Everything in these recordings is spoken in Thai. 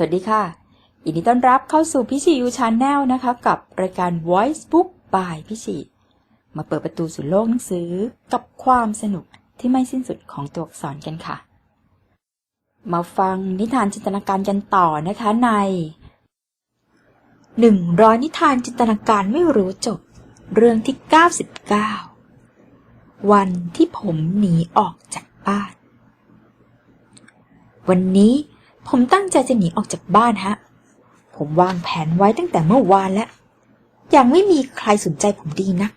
สวัสดีค่ะยินดีต้อนรับเข้าสู่พิชิยูชาแนลนะคะ กับรายการ Voice Book by พิชิมาเปิดประตูสู่โลกหนังสือกับความสนุกที่ไม่สิ้นสุดของตัวอักษรกันค่ะ มาฟังนิทานจินตนาการกันต่อนะคะในหนึ่งร้อยนิทานจินตนาการไม่รู้จบ เรื่องที่99วันที่ผมหนีออกจากบ้าน วันนี้ ผมตั้งใจจะหนีออกจากบ้านฮะ ผมวางแผนไว้ตั้งแต่เมื่อวานแล้ว ยังไม่มีใครสนใจผมดีนะ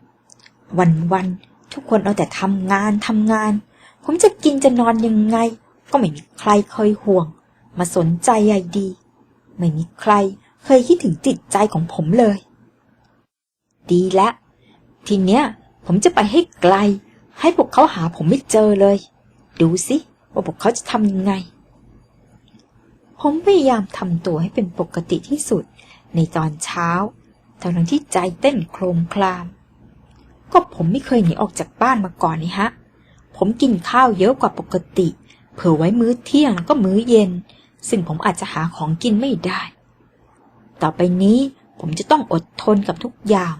วันวันทุกคนเอาแต่ทำงานทำงาน ผมจะกินจะนอนยังไง ก็ไม่มีใครเคยห่วง มาสนใจใยดี ไม่มีใครเคยคิดถึงจิตใจของผมเลย ดีแล้ว ทีเนี้ย ผมจะไปให้ไกล ให้พวกเขาหาผมไม่เจอเลย ดูสิว่าพวกเขาจะทำยังไง ผมพยายามทำตัวให้เป็นปกติที่สุด ในตอนเช้าทั้งที่ใจเต้นโครมคลาม ก็ผมไม่เคยหนีออกจากบ้านมาก่อนนี่ฮะ ผมกินข้าวเยอะกว่าปกติ เผื่อไว้มื้อเที่ยงแล้วก็มื้อเย็น ซึ่งผมอาจจะหาของกินไม่ได้ ต่อไปนี้ผมจะต้องอดทนกับทุกอย่าง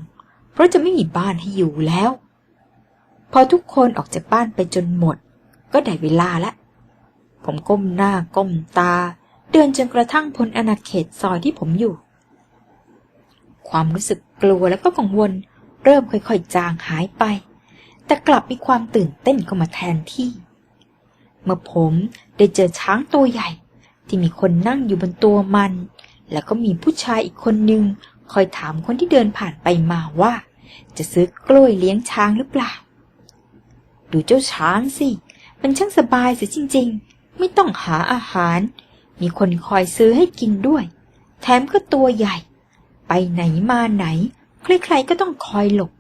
เพราะจะไม่มีบ้านให้อยู่แล้ว พอทุกคนออกจากบ้านไปจนหมด ก็ได้เวลาละ ผมก้มหน้าก้มตา เดินจนกระทั่งพ้นอาณาเขตซอยที่ผมอยู่ ความรู้สึกกลัวแล้วก็กังวล เริ่มค่อยๆ จางหายไป แต่กลับมีความตื่นเต้นเข้ามาแทนที่ เมื่อผมได้เจอช้างตัวใหญ่ ที่มีคนนั่งอยู่บนตัวมัน แล้วก็มีผู้ชายอีกคนนึงคอยถามคนที่เดินผ่านไปมาว่า จะซื้อกล้วยเลี้ยงช้างหรือเปล่า ดูเจ้าช้างสิ มันช่างสบายเสียจริง ๆ ไม่ต้องหาอาหาร มีคนคอยซื้อให้กินด้วย แถมก็ตัวใหญ่ ไปไหนมาไหน ใครๆก็ต้องคอยหลบ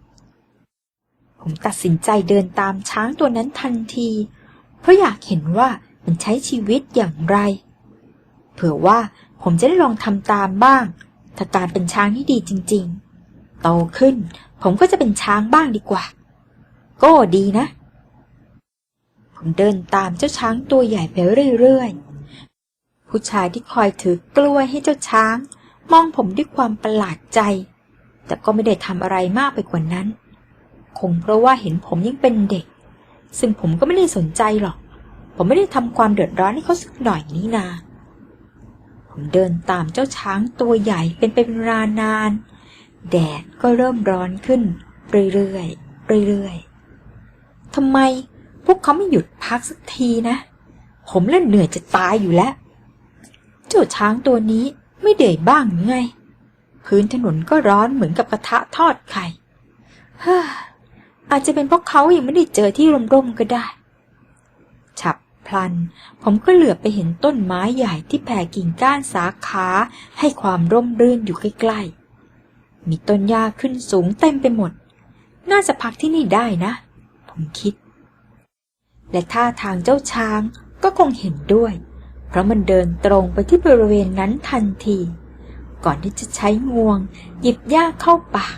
ผมตัดสินใจเดินตามช้างตัวนั้นทันที เพราะอยากเห็นว่ามันใช้ชีวิตอย่างไร เผื่อว่าผมจะได้ลองทำตามบ้าง ถ้าการเป็นช้างที่ดีจริง ๆ โตขึ้น ผมก็จะเป็นช้างบ้างดีกว่า ก็ดีนะ ผมเดินตามเจ้าช้างตัวใหญ่ไปเรื่อยๆ ผู้ชายที่คอยถือกล้วยให้เจ้าช้าง มองผมด้วยความประหลาดใจ แต่ก็ไม่ได้ทำอะไรมากไปกว่านั้น คงเพราะว่าเห็นผมยังเป็นเด็ก ซึ่งผมก็ไม่ได้สนใจหรอก ผมไม่ได้ทำความเดือดร้อนให้เขาสักหน่อยนี้นา ผมเดินตามเจ้าช้างตัวใหญ่เป็นไปเป็นเวลานาน แดดก็เริ่มร้อนขึ้น เรื่อยๆเรื่อยๆทำไมพวกเขาไม่หยุดพักสักทีนะ ผมเล่นเหนื่อยจะตายอยู่แล้ว เจ้าช้างตัวนี้ไม่เดือยบ้างหรือไง พื้นถนนก็ร้อนเหมือนกับกระทะทอดไข่เฮ้ออาจจะเป็นเพราะเขายังไม่ได้เจอที่ร่มๆก็ได้ ฉับพลัน ผมก็เหลือบไปเห็นต้นไม้ใหญ่ที่แผ่กิ่งก้านสาขาให้ความร่มรื่นอยู่ใกล้ๆ มีต้นหญ้าขึ้นสูงเต็มไปหมด น่าจะพักที่นี่ได้นะ ผมคิด และท่าทางเจ้าช้างก็คงเห็นด้วย เพราะมันเดินตรงไปที่บริเวณนั้นทันที ก่อนที่จะใช้งวง หยิบหญ้าเข้าปาก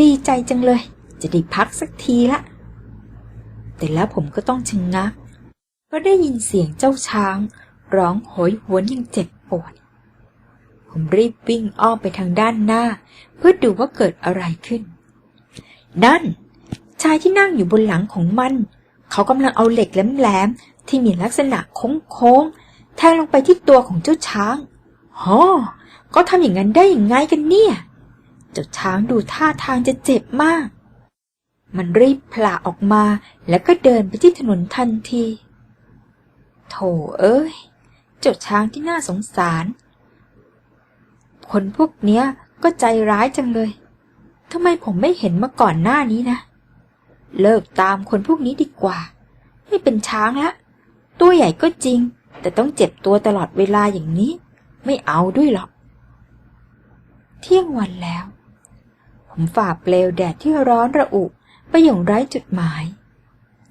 ดีใจจังเลย จะได้พักสักทีละ แต่แล้วผมก็ต้องชะงงักเพราะได้ยินเสียงเจ้าช้าง ร้องโหยหวนอย่างเจ็บปวด ผมรีบวิ่งอ้อมไปทางด้านหน้า เพื่อดูว่าเกิดอะไรขึ้น นั่น ชายที่นั่งอยู่บนหลังของมัน เขากำลังเอาเหล็กแหลม ที่มีลักษณะโค้งๆแทงลงไปที่ตัวของเจ้าช้างฮอก็ทำอย่างนั้นได้อย่างไงกันเนี่ยเจ้าช้างดูท่าทางจะเจ็บมาก มันรีบผละออกมาแล้วก็เดินไปที่ถนนทันที โถเอ้ย เจ้าช้างที่น่าสงสาร คนพวกเนี้ยก็ใจร้ายจังเลยทำไมผมไม่เห็นมาก่อนหน้านี้นะ เลิกตามคนพวกนี้ดีกว่า ไม่เป็นช้างละ ตัวใหญ่ก็จริง แต่ต้องเจ็บตัวตลอดเวลาอย่างนี้ ไม่เอาด้วยหรอก เที่ยงวันแล้ว ผมฝ่าเปลวแดดที่ร้อนระอุไปอย่างไร้จุดหมาย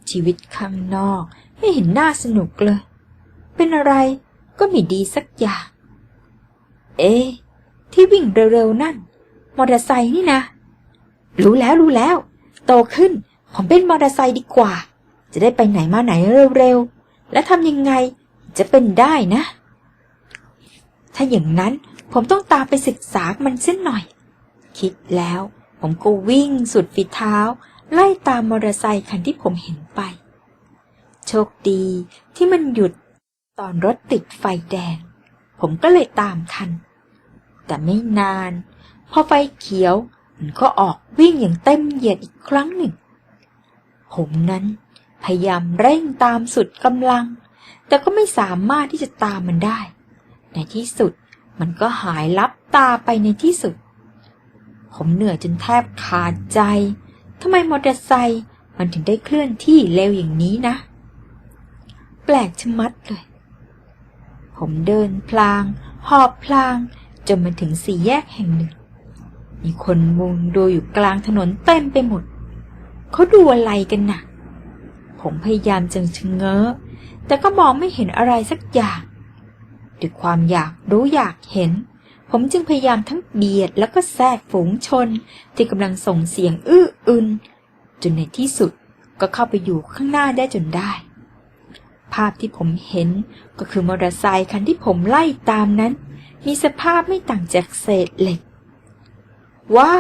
ชีวิตข้างนอกไม่เห็นน่าสนุกเลย เป็นอะไรก็ไม่ดีสักอย่าง เอ๊ที่วิ่งเร็วๆนั่น มอเตอร์ไซค์นี่นะ รู้แล้วรู้แล้ว โตขึ้น ผมเป็นมอเตอร์ไซค์ดีกว่า จะได้ไปไหนมาไหนเร็วๆ และทำยังไงจะเป็นได้นะ ถ้าอย่างนั้นผมต้องตามไปศึกษามันเส้นหน่อย คิดแล้ว ผมก็วิ่งสุดฝีเท้า ไล่ตามมอเตอร์ไซคันที่ผมเห็นไป โชคดีที่มันหยุดตอนรถติดไฟแดง ผมก็เลยตามทัน แต่ไม่นาน พอไฟเขียว มันก็ออกวิ่งอย่างเต็มเหยียดอีกครั้งหนึ่ง ผมนั้น พยายามเร่งตามสุดกำลัง แต่ก็ไม่สามารถที่จะตามมันได้ ในที่สุดมันก็หายลับตาไปในที่สุด ผมเหนื่อยจนแทบขาดใจทำไมมอเตอร์ไซค์มันถึงได้เคลื่อนที่เร็วอย่างนี้นะ แปลกชะมัดเลย ผมเดินพลาง หอบพลางจนมาถึงสี่แยกแห่งหนึ่ง มีคนมุงดูอยู่กลางถนนเต็มไปหมด เขาดูอะไรกันน่ะ มพยายามจะชะเง้อ แต่ก็มองไม่เห็นอะไรสักอย่างด้วยความอยากรู้อยากเห็น ผมจึงพยายามทั้งเบียดแล้วก็แทรกฝูงชน ที่กำลังส่งเสียงอื้ออึนจนในที่สุดก็เข้าไปอยู่ข้างหน้าได้จนได้ ภาพที่ผมเห็นก็คือมอเตอร์ไซค์คันที่ผมไล่ตามนั้น มีสภาพไม่ต่างจากเศษเหล็ก ว้า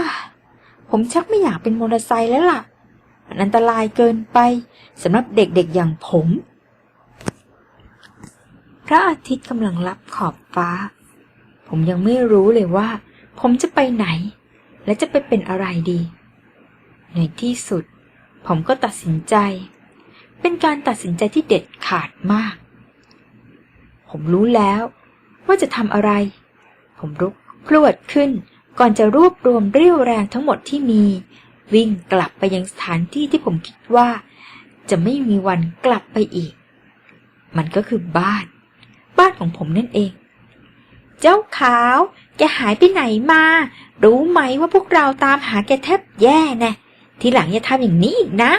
ผมชักไม่อยากเป็นมอเตอร์ไซค์แล้วล่ะ มันอันตรายเกินไปสำหรับเด็กๆอย่างผม พระอาทิตย์กำลังรับขอบฟ้า ผมยังไม่รู้เลยว่า ผมจะไปไหน และจะไปเป็นอะไรดี ในที่สุด ผมก็ตัดสินใจ เป็นการตัดสินใจที่เด็ดขาดมาก ผมรู้แล้วว่าจะทำอะไร ผมรุกพรวดขึ้นก่อนจะรวบรวมเรี่ยวแรงทั้งหมดที่มี วิ่งกลับไปยังสถานที่ที่ผมคิดว่า จะไม่มีวันกลับไปอีก มันก็คือบ้าน บ้านของผมนั่นเอง เจ้าขาวแกหายไปไหนมา รู้ไหมว่าพวกเราตามหาแกแทบแย่แน่ทีหลังอย่าทำอย่างนี้อีกนะ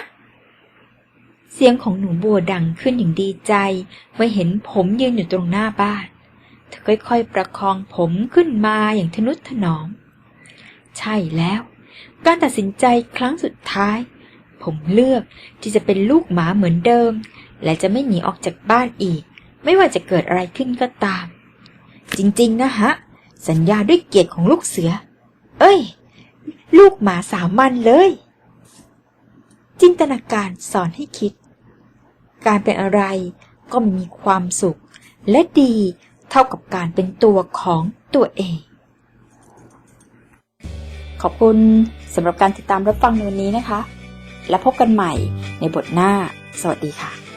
เสียงของหนูบัวดังขึ้นอย่างดีใจ เมื่อเห็นผมยืนอยู่ตรงหน้าบ้านเธอค่อยๆ ประคองผมขึ้นมาอย่างทนุถนอม ใช่แล้ว การตัดสินใจครั้งสุดท้าย ผมเลือกที่จะเป็นลูกหมาเหมือนเดิม และจะไม่หนีออกจากบ้านอีก ไม่ว่าจะเกิดอะไรขึ้นก็ตาม จริงๆนะฮะ สัญญาด้วยเกียรติของลูกเสือ เอ้ย ลูกหมาสามัญเลย จินตนาการสอนให้คิด การเป็นอะไรก็ไม่มีความสุข และดีเท่ากับการเป็นตัวของตัวเอง ขอบคุณสำหรับการติดตามรับฟังในวันนี้นะคะ และพบกันใหม่ในบทหน้า สวัสดีค่ะ